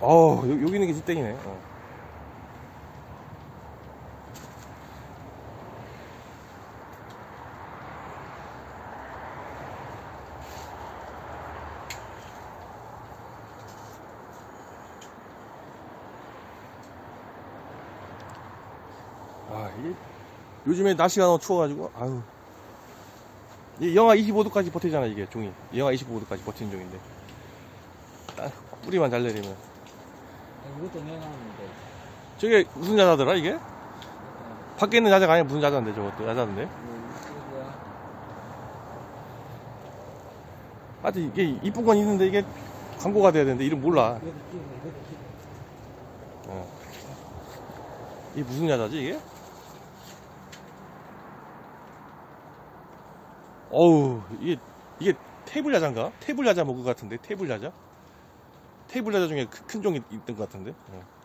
어, 여- 여기 있는 게 뒷땡이네. 어. 아, 이게 요즘에 날씨가 너무 추워가지고, 아유. 이 영하 25도까지 버티잖아, 이게 종이. 영하 25도까지 버티는 종인데. 딱 뿌리만 잘 내리면. 아, 이것도 내놨는데. 저게 무슨 야자더라, 이게? 밖에 있는 야자가 아니라 무슨 야자인데, 저것도 야자인데? 이거야. 하여튼 이게 이쁜 건 있는데, 이게 광고가 돼야 되는데, 이름 몰라. 어. 이게 무슨 야자지, 이게? 어우, 이게, 이게 테이블 야자인가? 테이블 야자 먹은 것 같은데, 테이블 야자? 테이블 야자 중에 큰, 큰 종이 있던 것 같은데? 어.